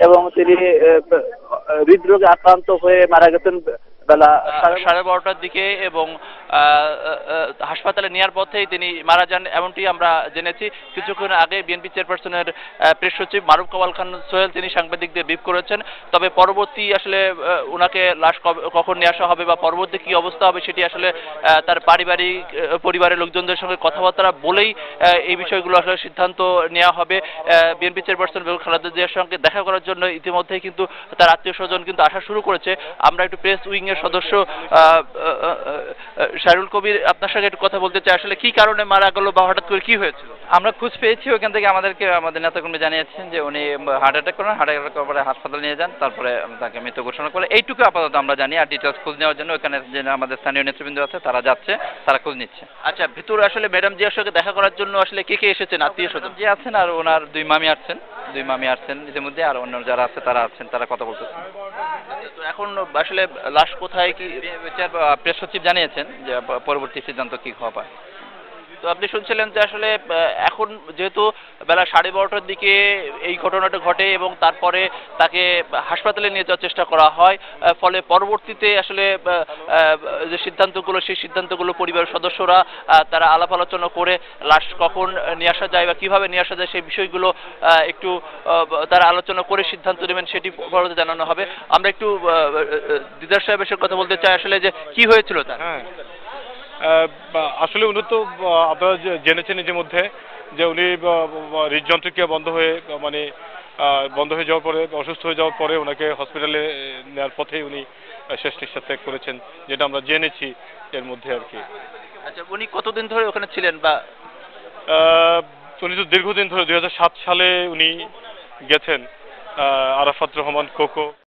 এবং তিনি হৃদরোগে আক্রান্ত হয়ে মারা গেছেন। বেলা সাড়ে বারোটার দিকে এবং হাসপাতালে নেওয়ার পথেই তিনি মারা যান এমনটি আমরা জেনেছি। কিছুক্ষণ আগে বিএনপি চেয়ারপারসনের প্রেস সচিব মারুফ কামাল খান সোহেল তিনি সাংবাদিকদের ব্রিফ করেছেন। তবে পরবর্তী আসলে ওনাকে লাশ কখন নিয়ে আসা হবে বা পরবর্তী কি অবস্থা হবে সেটি আসলে তার পারিবারিক পরিবারের লোকজনদের সঙ্গে কথাবার্তা বলেই এই বিষয়গুলো আসলে সিদ্ধান্ত নেওয়া হবে। বিএনপি চেয়ারপারসন বেগম খালেদা জিয়ার সঙ্গে দেখা করার জন্য ইতিমধ্যেই কিন্তু তার আত্মীয় স্বজন কিন্তু আসা শুরু করেছে। আমরা একটু প্রেস উইং এর সদস্য শাহরুল কবির আপনার সঙ্গে একটু কথা বলতে চাই। আসলে কি কারণে মারা গেল বা হঠাৎ করে কি হয়েছিল? আমরা খোঁজ পেয়েছি ওখান থেকে আমাদেরকে আমাদের নেতাকর্মী জানিয়েছেন যে উনি হার্ট অ্যাটাক করেন হার্ট অ্যাটাক করার পরে হাসপাতালে নিয়ে যান তারপরে তাকে মৃত ঘোষণা করে। এইটুকু আপাতত আমরা জানি আর ডিটেলস খোঁজ নেওয়ার জন্য ওখানে যে আমাদের স্থানীয় নেতৃবৃন্দ আছে তারা যাচ্ছে তারা খোঁজ নিচ্ছে। আচ্ছা ভিতরে আসলে ম্যাডাম জিয়ার সঙ্গে দেখা করার জন্য আসলে কে কে এসেছেন? আত্মীয় স্বজন? যে আছেন আর ওনার দুই মামি আসছেন দুই মামি আসছেন ইতিমধ্যে আর অন্য যারা আছে তারা আছেন তারা কথা বলতেছেন এখন আসলে লাশ কোথায় কি প্রেস সচিব জানিয়েছেন যে পরবর্তী সিদ্ধান্ত কি হওয়া তো আপনি শুনছিলেন যে আসলে এখন যেহেতু বেলা সাড়ে বারোটার দিকে এই ঘটনাটা ঘটে এবং তারপরে তাকে হাসপাতালে নিয়ে যাওয়ার চেষ্টা করা হয় ফলে পরবর্তীতে আসলে যে সিদ্ধান্তগুলো, সেই সিদ্ধান্তগুলো পরিবারের সদস্যরা তারা আলাপ আলোচনা করে লাশ কখন নিয়ে আসা যায় বা কীভাবে নিয়ে আসা যায় সেই বিষয়গুলো একটু তারা আলোচনা করে সিদ্ধান্ত নেবেন সেটি জানানো হবে। আমরা একটু দিদার সাহেবের কথা বলতে চাই আসলে যে কি হয়েছিল তার? হ্যাঁ আসলে উনি তো আপনারা জেনেছেন ইতিমধ্যে যে উনি হৃদযন্ত্রক্রিয়া বন্ধ হয়ে মানে বন্ধ হয়ে যাওয়ার পরে অসুস্থ হয়ে যাওয়ার পরে ওনাকে হসপিটালে নেওয়ার পথেই উনি শেষ নিঃশ্বাস ত্যাগ করেছেন যেটা আমরা জেনেছি এর মধ্যে আর কি। আচ্ছা উনি কতদিন ধরে ওখানে ছিলেন বা? উনি তো দীর্ঘদিন ধরে দুই হাজার সাত সালে উনি গেছেন আরাফাত রহমান কোকো